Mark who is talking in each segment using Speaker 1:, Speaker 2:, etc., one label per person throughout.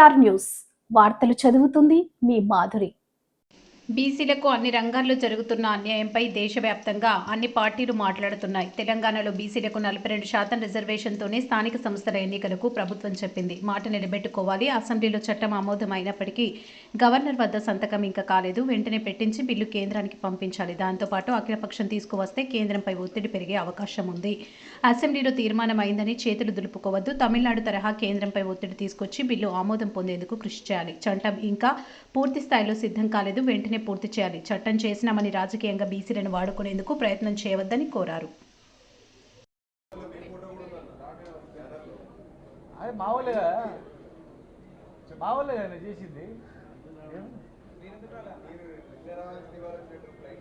Speaker 1: Welcome news. వార్తలు చదువుతుంది మీ మాధురి.
Speaker 2: బీసీలకు అన్ని రంగాల్లో జరుగుతున్న అన్యాయంపై దేశవ్యాప్తంగా అన్ని పార్టీలు మాట్లాడుతున్నాయి. తెలంగాణలో బీసీలకు నలభై రెండు శాతం రిజర్వేషన్తోనే స్థానిక సంస్థల ఎన్నికలకు ప్రభుత్వం చెప్పింది. మాట నిలబెట్టుకోవాలి. అసెంబ్లీలో చట్టం ఆమోదం అయినప్పటికీ గవర్నర్ వద్ద సంతకం ఇంకా కాలేదు. వెంటనే పెట్టించి బిల్లు కేంద్రానికి పంపించాలి. దాంతోపాటు అఖిలపక్షం తీసుకువస్తే కేంద్రంపై ఒత్తిడి పెరిగే అవకాశం ఉంది. అసెంబ్లీలో తీర్మానం అయిందని చేతులు దులుపుకోవద్దు. తమిళనాడు తరహా కేంద్రంపై ఒత్తిడి తీసుకొచ్చి బిల్లు ఆమోదం పొందేందుకు కృషి చేయాలి. చట్టం ఇంకా పూర్తి స్థాయిలో సిద్ధం కాలేదు. వెంటనే పూర్తి చేయాలి. చట్టం చేసినామని రాజకీయంగా బీసీలను వాడుకునేందుకు ప్రయత్నం చేయవద్దని కోరారు.
Speaker 3: అదే చేసింది?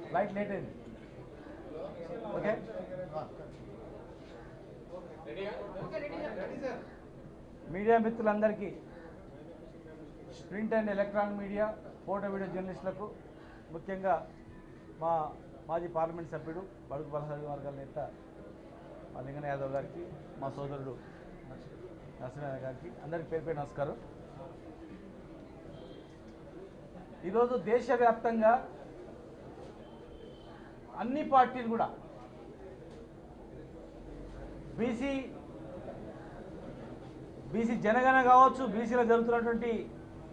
Speaker 3: ఫ్లైట్ లేట్ అయింది. ఓకే? మీడియా మిత్రులందరికీ print and electronic media photo video జర్నలిస్టులకు ముఖ్యంగా మా మాజీ పార్లమెంట్ సభ్యుడు బడుగు బలహరి వర్గాల నేత మా లింగన యాదవ్ గారికి మా సోదరుడు నరసింహ గారికి అందరికి పేరు పేరు నమస్కారం. ఈరోజు దేశవ్యాప్తంగా అన్ని పార్టీలు కూడా బీసీ బీసీ జనగణ కావచ్చు బీసీలో జరుగుతున్నటువంటి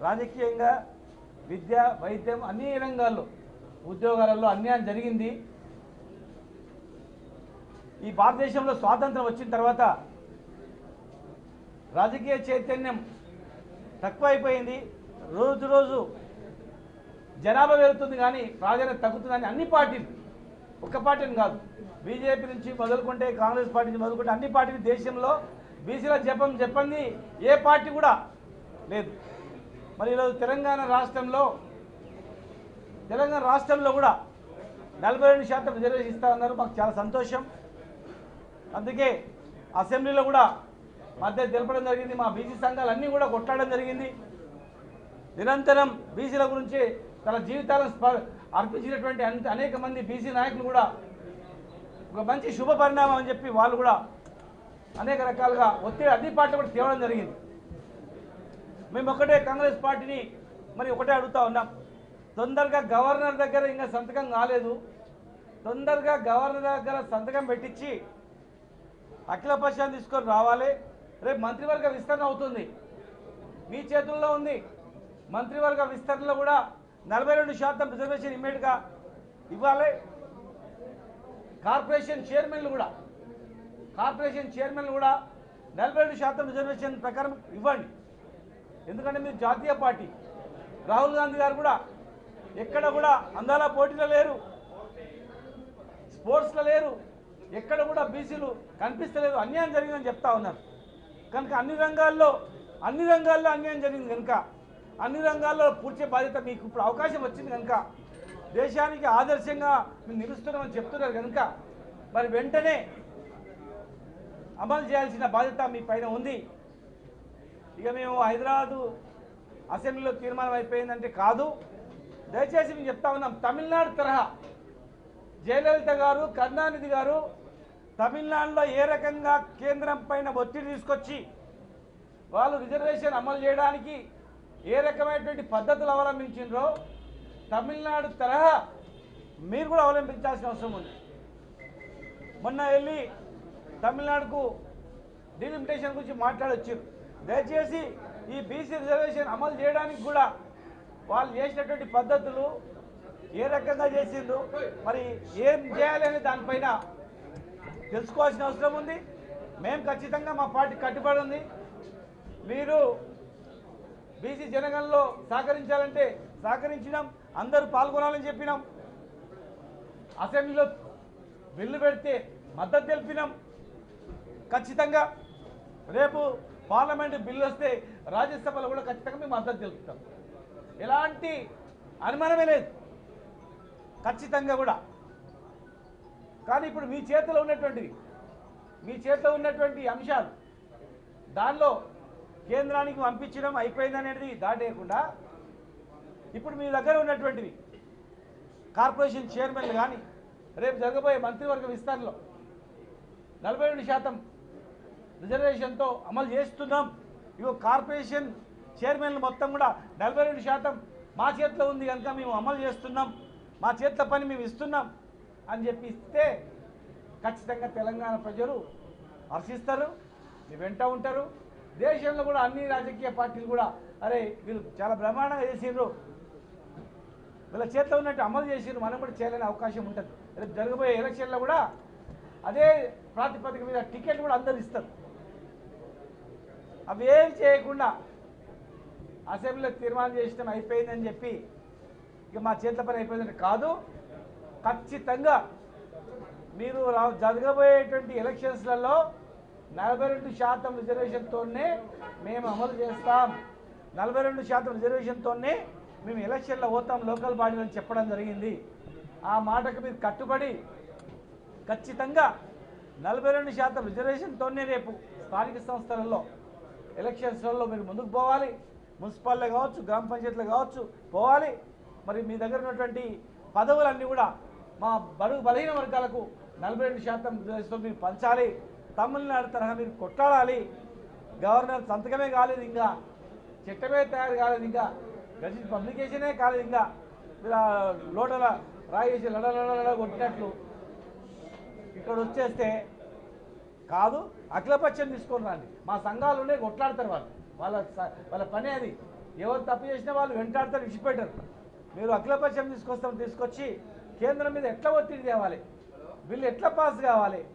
Speaker 3: రాజకీయంగా విద్య వైద్యం అన్ని రంగాల్లో ఉద్యోగాలలో అన్యాయం జరిగింది. ఈ భారతదేశంలో స్వాతంత్రం వచ్చిన తర్వాత రాజకీయ చైతన్యం తక్కువైపోయింది. రోజు రోజు జనాభా పెరుగుతుంది కానీ ప్రాధాన్యత తగ్గుతుందని అన్ని పార్టీలు ఒక్క పార్టీని కాదు బీజేపీ నుంచి మొదలుకుంటే కాంగ్రెస్ పార్టీ నుంచి మొదలుకుంటే అన్ని పార్టీలు దేశంలో బీసీల జపం చెప్పండి ఏ పార్టీ కూడా లేదు. మరి ఈరోజు తెలంగాణ రాష్ట్రంలో తెలంగాణ రాష్ట్రంలో కూడా నలభై రెండు శాతం రిజర్వేషన్ ఇస్తారన్నారు మాకు చాలా సంతోషం. అందుకే అసెంబ్లీలో కూడా మధ్య తెలపడం జరిగింది. మా బీసీ సంఘాలు అన్నీ కూడా కొట్లాడడం జరిగింది. నిరంతరం బీసీల గురించి తన జీవితాలను అర్పించినటువంటి అనేక మంది బీసీ నాయకులు కూడా ఒక మంచి శుభ పరిణామం అని చెప్పి వాళ్ళు కూడా అనేక రకాలుగా ఒత్తిడి అన్ని పార్టీలు కూడా తేవడం జరిగింది. మేము ఒకటే కాంగ్రెస్ పార్టీని మరి ఒకటే అడుగుతా ఉన్నాం. తొందరగా గవర్నర్ దగ్గర ఇంకా సంతకం కాలేదు. తొందరగా గవర్నర్ దగ్గర సంతకం పెట్టించి అఖిలపక్షాన్ని తీసుకొని రావాలి. రేపు మంత్రివర్గ విస్తరణ అవుతుంది. మీ చేతుల్లో ఉంది. మంత్రివర్గ విస్తరణలో కూడా నలభై రెండు శాతం రిజర్వేషన్ ఇమ్మీడియట్గా ఇవ్వాలి. కార్పొరేషన్ చైర్మన్లు కూడా కార్పొరేషన్ చైర్మన్లు కూడా నలభై రెండు శాతం రిజర్వేషన్ ప్రకారం ఇవ్వండి. ఎందుకంటే మీరు జాతీయ పార్టీ. రాహుల్ గాంధీ గారు కూడా ఎక్కడ కూడా అందాల పోటీలో లేరు. స్పోర్ట్స్లో లేరు. ఎక్కడ కూడా బీసీలు కనిపిస్తలేదు. అన్యాయం జరిగిందని చెప్తా ఉన్నారు. కనుక అన్ని రంగాల్లో అన్ని రంగాల్లో అన్యాయం జరిగింది కనుక అన్ని రంగాల్లో పూడ్చే బాధ్యత మీకు ఇప్పుడు అవకాశం వచ్చింది కనుక దేశానికి ఆదర్శంగా మీరు నిలుస్తున్నామని చెప్తున్నారు కనుక మరి వెంటనే అమలు చేయాల్సిన బాధ్యత మీ పైన ఉంది. ఇక మేము హైదరాబాదు అసెంబ్లీలో తీర్మానం అయిపోయిందంటే కాదు. దయచేసి మేము చెప్తా ఉన్నాం తమిళనాడు తరహా జయలలిత గారు కరుణానిధి గారు తమిళనాడులో ఏ రకంగా కేంద్రం పైన ఒత్తిడి తీసుకొచ్చి వాళ్ళు రిజర్వేషన్ అమలు చేయడానికి ఏ రకమైనటువంటి పద్ధతులు అవలంబించిండ్రో తమిళనాడు తరహా మీరు కూడా అవలంబించాల్సిన అవసరం ఉంది. మొన్న వెళ్ళి తమిళనాడుకు డిలిమిటేషన్ గురించి మాట్లాడొచ్చారు దయచేసి ఈ బీసీ రిజర్వేషన్ అమలు చేయడానికి కూడా వాళ్ళు చేసినటువంటి పద్ధతులు ఏ రకంగా చేసిండ్రు మరి ఏం చేయాలనే దానిపైన తెలుసుకోవాల్సిన అవసరం ఉంది. మేము ఖచ్చితంగా మా పార్టీ కట్టుబడి ఉంది. మీరు బీసీ జనగణలో సహకరించాలంటే సహకరించినాం అందరూ పాల్గొనాలని చెప్పినాం. అసెంబ్లీలో బిల్లు పెడితే మద్దతు తెలిపినాం. ఖచ్చితంగా రేపు పార్లమెంట్ బిల్లు వస్తే రాజ్యసభలో కూడా ఖచ్చితంగా మేము మద్దతు తెలుపుతాం. ఎలాంటి అనుమానమే లేదు. ఖచ్చితంగా కూడా. కానీ ఇప్పుడు మీ చేతిలో ఉన్నటువంటిది మీ చేతిలో ఉన్నటువంటి అంశాలు దానిలో కేంద్రానికి పంపించడం అయిపోయిందనేది దాటేయకుండా ఇప్పుడు మీ దగ్గర ఉన్నటువంటివి కార్పొరేషన్ చైర్మన్లు కానీ రేపు జరగబోయే మంత్రివర్గ విస్తరణలో నలభై రెండు శాతం రిజర్వేషన్తో అమలు చేస్తున్నాం. ఇగో కార్పొరేషన్ చైర్మన్లు మొత్తం కూడా నలభై రెండు శాతం మా చేతిలో ఉంది కనుక మేము అమలు చేస్తున్నాం. మా చేతిలో పని మేము ఇస్తున్నాం అని చెప్పి ఇస్తే ఖచ్చితంగా తెలంగాణ ప్రజలు హర్షిస్తారు మీ వెంట ఉంటారు. దేశంలో కూడా అన్ని రాజకీయ పార్టీలు కూడా అరే వీళ్ళు చాలా బ్రహ్మాండంగా చేసిండ్రు. వీళ్ళ చేతిలో ఉన్నట్టు అమలు చేసిండ్రు. మనం కూడా చేయలేని అవకాశం ఉంటుంది. రేపు జరగబోయే ఎలక్షన్లో కూడా అదే ప్రాతిపదిక మీద టికెట్ కూడా అందరు ఇస్తారు. అవి ఏం చేయకుండా అసెంబ్లీలో తీర్మానం చేసినాం అయిపోయిందని చెప్పి ఇక మా చేతుల పని అయిపోయిందని కాదు. ఖచ్చితంగా మీరు జరగబోయేటువంటి ఎలక్షన్స్లలో నలభై రెండు శాతం రిజర్వేషన్తోనే మేము అమలు చేస్తాం. నలభై రెండు శాతం రిజర్వేషన్తోనే మేము ఎలక్షన్లో పోతాం లోకల్ బాడీలు అని చెప్పడం జరిగింది. ఆ మాటకు మీరు కట్టుబడి ఖచ్చితంగా నలభై రెండు శాతం రిజర్వేషన్తోనే రేపు స్థానిక సంస్థలలో ఎలక్షన్స్లలో మీరు ముందుకు పోవాలి. మున్సిపాల్లో కావచ్చు గ్రామ పంచాయతీలో కావచ్చు పోవాలి. మరి మీ దగ్గర ఉన్నటువంటి పదవులన్నీ కూడా మా బరువు బలహీన వర్గాలకు నలభై రెండు శాతం రిజర్వేషన్తో మీరు పంచాలి. తమిళనాడు తరహా మీరు కొట్టాడాలి గవర్నర్ సంతకమే కాలేదు ఇంకా. చట్టమే తయారు కాలేదు ఇంకా. గజెట్ పబ్లికేషనే కాలేదు ఇంకా. మీరు ఆ లోటల రాయేసి లడ కొట్టినట్లు ఇక్కడ వచ్చేస్తే కాదు అఖిలపక్షం తీసుకొని రండి. మా సంఘాలు ఉన్నాయి కొట్లాడతారు వాళ్ళు. వాళ్ళ స- వాళ్ళ పని అది. ఎవరు తప్పు చేసినా వాళ్ళు వెంటాడతారు విడిచిపెట్టారు. మీరు అఖిలపక్షం తీసుకొస్తాం తీసుకొచ్చి కేంద్రం మీద ఎట్లా ఒత్తిడి తేవాలి? బిల్లు ఎట్లా పాస్ కావాలి?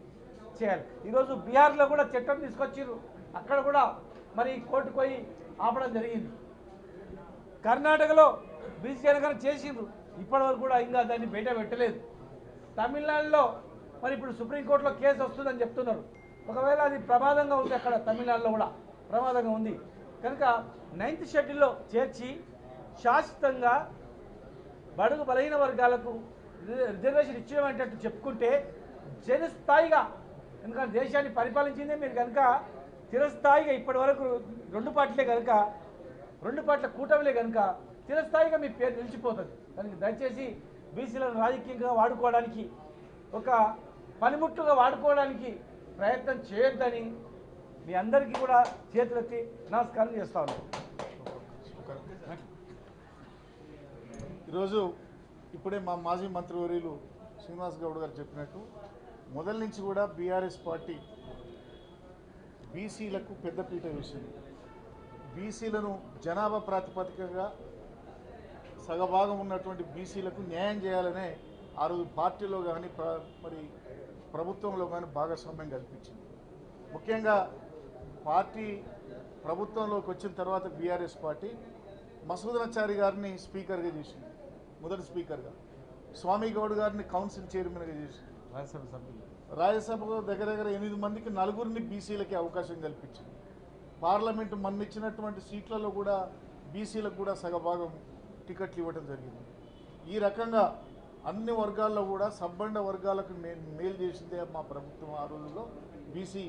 Speaker 3: చేయాలి. ఈరోజు బీహార్లో కూడా చట్టం తీసుకొచ్చిర్రు. అక్కడ కూడా మరి కోర్టుకు పోయి ఆపడం జరిగింది. కర్ణాటకలో బీసీ జనగణ చేసిండ్రు. ఇప్పటివరకు కూడా ఇంకా దాన్ని బయట పెట్టలేదు. తమిళనాడులో మరి ఇప్పుడు సుప్రీంకోర్టులో కేసు వస్తుందని చెప్తున్నారు. ఒకవేళ అది ప్రమాదంగా ఉంది అక్కడ తమిళనాడులో కూడా ప్రమాదంగా ఉంది. కనుక నైన్త్ షెడ్యూల్లో చేర్చి శాశ్వతంగా బడుగు బలహీన వర్గాలకు రిజర్వేషన్ ఇచ్చేటట్టు చెప్పుకుంటే జనస్థాయిగా ఎందుకంటే దేశాన్ని పరిపాలించిందే మీరు కనుక చిరస్థాయిగా ఇప్పటి వరకు రెండు పార్టీలే కనుక రెండు పార్టీల కూటమిలే కనుక చిరస్థాయిగా మీ పేరు నిలిచిపోతుంది. కనుక దయచేసి బీసీలను రాజకీయంగా వాడుకోవడానికి ఒక పనిముట్టుగా వాడుకోవడానికి ప్రయత్నం చేయొద్దని మీ అందరికీ కూడా చేతులెత్తి నమస్కారం చేస్తా ఉన్నాను
Speaker 4: ఈరోజు ఇప్పుడే మా మాజీ మంత్రివర్యులు శ్రీనివాస్ గౌడ్ గారు చెప్పినట్టు మొదల నుంచి కూడా బీఆర్ఎస్ పార్టీ బీసీలకు పెద్దపీట వేసింది. బీసీలను జనాభా ప్రాతిపదికగా సగభాగం ఉన్నటువంటి బీసీలకు న్యాయం చేయాలనే ఆ రోజు పార్టీలో కానీ మరి ప్రభుత్వంలో కానీ భాగస్వామ్యం కల్పించింది. ముఖ్యంగా పార్టీ ప్రభుత్వంలోకి వచ్చిన తర్వాత బీఆర్ఎస్ పార్టీ మసూదనాచారి గారిని స్పీకర్గా చేసింది. మొదటి స్పీకర్గా. స్వామి గౌడ్ గారిని కౌన్సిల్ చైర్మన్గా చేసింది.
Speaker 3: రాజ్యసభ సభ్యులు.
Speaker 4: రాజ్యసభలో దగ్గర దగ్గర ఎనిమిది మందికి నలుగురిని బీసీలకి అవకాశం కల్పించింది. పార్లమెంటు మన్నిచ్చినటువంటి సీట్లలో కూడా బీసీలకు కూడా సగభాగం టికెట్లు ఇవ్వడం జరిగింది. ఈ రకంగా అన్ని వర్గాల్లో కూడా సబ్బండ వర్గాలకు మేలు చేసిందే మా ప్రభుత్వం ఆ రోజుల్లో. బీసీ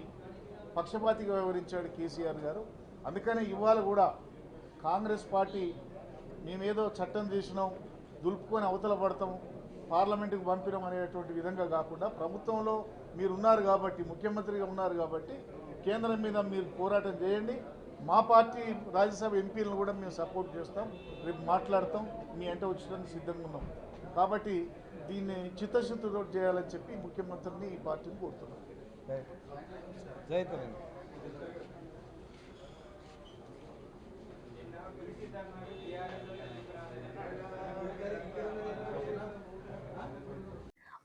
Speaker 4: పక్షపాతిగా వ్యవహరించాడు కేసీఆర్ గారు. అందుకనే ఇవాళ కూడా కాంగ్రెస్ పార్టీ మేమేదో చట్టం చేసినాం దులుపుకొని అవతల పడతాం పార్లమెంటుకు పంపినాం అనేటువంటి విధంగా కాకుండా ప్రభుత్వంలో మీరు ఉన్నారు కాబట్టి ముఖ్యమంత్రిగా ఉన్నారు కాబట్టి కేంద్రం మీద మీరు పోరాటం చేయండి. మా పార్టీ రాజ్యసభ ఎంపీలను కూడా మేము సపోర్ట్ చేస్తాం రేపు మాట్లాడతాం మీ ఎంట వచ్చడానికి సిద్ధంగా ఉన్నాం. కాబట్టి దీన్ని చిత్తశుద్ధితో చేయాలని చెప్పి ముఖ్యమంత్రిని ఈ పార్టీని కోరుతున్నాం.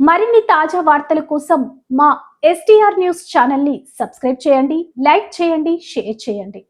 Speaker 1: మరిన్ని తాజా వార్తల కోసం మా ఎస్టీఆర్ న్యూస్ ఛానల్ని సబ్స్క్రైబ్ చేయండి లైక్ చేయండి షేర్ చేయండి.